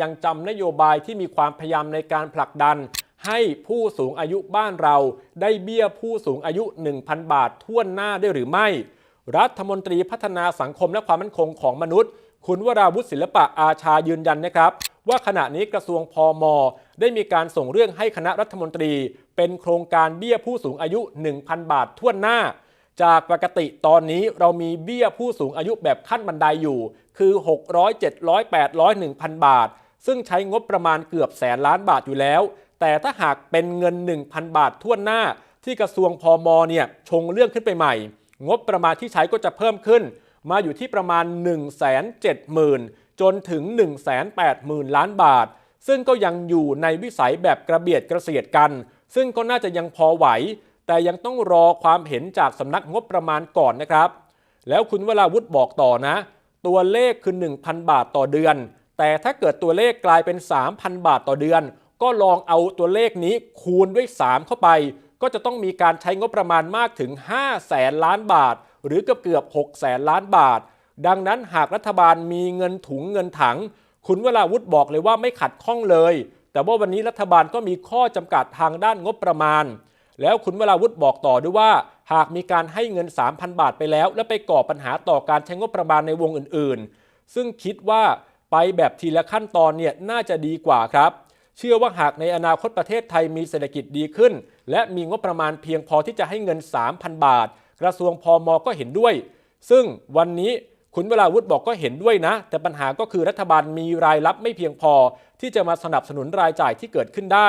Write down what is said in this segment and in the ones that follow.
ยังจำนโยบายที่มีความพยายามในการผลักดัน ให้ผู้สูงอายุบ้านเราได้เบี้ยผู้สูงอายุ 1,000 บาทท่วนหน้าได้หรือไม่ รัฐมนตรีพัฒนาสังคมและความมั่นคงของมนุษย์ คุณวราวุฒิศิลปะอาชายืนยันนะครับ ว่าขณะนี้กระทรวงพอมได้มีการส่งเรื่องให้คณะรัฐมนตรี เป็นโครงการเบี้ยผู้สูงอายุ 1,000 บาทท่วนหน้าจากปกติตอนนี้เรามีเบี้ยผู้สูงอายุแบบขั้นบันไดอยู่ คือ 600 700 800 1,000 บาท ซึ่งใช้งบประมาณเกือบแสนล้านบาทอยู่แล้ว แต่ถ้าหากเป็นเงิน 1,000 บาทท่วนหน้า ที่กระทรวงพอมเนี่ยชงเรื่องขึ้นไปใหม่ งบประมาณที่ใช้ก็จะเพิ่มขึ้น มาอยู่ที่ประมาณ 1 7 0 0 0 0 จนถึง 1 8 0 0 0 0 ล้านบาท ซึ่งก็ยังอยู่ในวิสัยแบบกระเบียดกระเสียดกัน ซึ่งก็น่าจะยังพอไหว แต่ยังต้องรอความเห็นจากสำนักงบประมาณก่อนนะครับ แล้วคุณวราวุฒิบอกต่อนะ ตัวเลขคือ 1,000 บาทต่อเดือน แต่ถ้าเกิดตัวเลขกลายเป็น 3,000 บาทต่อเดือน ก็ลองเอาตัวเลขนี้คูณด้วย 3 เข้าไป ก็จะต้องมีการใช้งบประมาณมากถึง 5 แสนล้านบาท หรือเกือบเกือบ6แสนล้านบาท ดังนั้นหากรัฐบาลมีเงินถุงเงินถัง คุณเวราวุฒิบอกเลยว่าไม่ขัดข้องเลย แต่ว่าวันนี้รัฐบาลก็มีข้อจำกัดทางด้านงบประมาณ แล้วคุณเวราวุฒิบอกต่อด้วยว่า หากมีการให้เงิน 3,000 บาทไปแล้ว และไปก่อปัญหาต่อการใช้งบประมาณในวงอื่น ๆ ซึ่งคิดว่า ไปแบบทีละขั้นตอนเนี่ยน่าจะดีกว่าครับ เชื่อว่าหากในอนาคตประเทศไทยมีเศรษฐกิจดีขึ้น และมีงบประมาณเพียงพอที่จะให้เงิน 3,000 บาท กระทรวงพอมอก็เห็นด้วย ซึ่งวันนี้คุณเวราวุฒิบอกก็เห็นด้วยนะ แต่ปัญหาก็คือรัฐบาลมีรายรับไม่เพียงพอ ที่จะมาสนับสนุนรายจ่ายที่เกิดขึ้นได้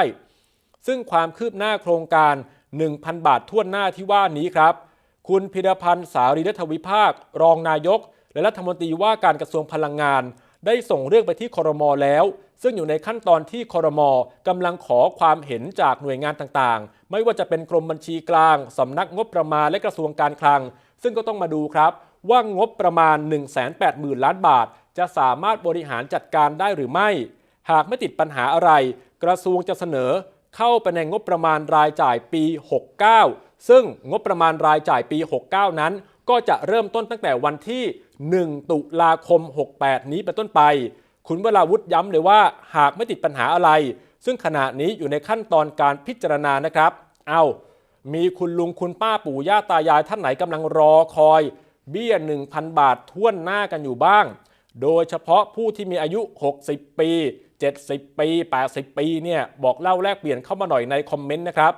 ซึ่งความคืบหน้าโครงการ 1,000 บาททั่วหน้าที่ว่านี้ครับ คุณพิรพันธ์สารีรัฐวิภาค รองนายก และรัฐมนตรีว่าการกระทรวงพลังงาน ได้ส่งเรื่องไปที่ครมแล้ว ซึ่งอยู่ในขั้นตอนที่ครมกำลังขอความเห็นจากหน่วยงานต่างๆ ไม่ว่าจะเป็นกรมบัญชีกลางสำนักงบประมาณและกระทรวงการคลัง ซึ่งก็ต้องมาดูครับ ว่างบประมาณ 180,000 ล้านบาท จะสามารถบริหารจัดการได้หรือไม่ หากไม่ติดปัญหาอะไร กระทรวงจะเสนอ เข้าไปในงบประมาณรายจ่ายปี 69 ซึ่งงบประมาณรายจ่ายปี 69 นั้น ก็จะเริ่มต้นตั้งแต่วันที่ 1 ตุลาคม 68 นี้เป็นต้นไป คุณวราวุฒิย้ำเลยว่าหากไม่ติดปัญหาอะไร ซึ่งขณะนี้อยู่ในขั้นตอนการพิจารณานะครับ เอามีคุณลุงคุณป้าปู่ย่าตายายท่านไหนกำลังรอคอย เบี้ย 1,000 บาทท่วนหน้ากันอยู่บ้าง โดยเฉพาะผู้ที่มีอายุ 60 ปี 70 ปี 80 ปีเนี่ยบอกเล่าแลกเปลี่ยนเข้ามาหน่อยในคอมเมนต์นะครับ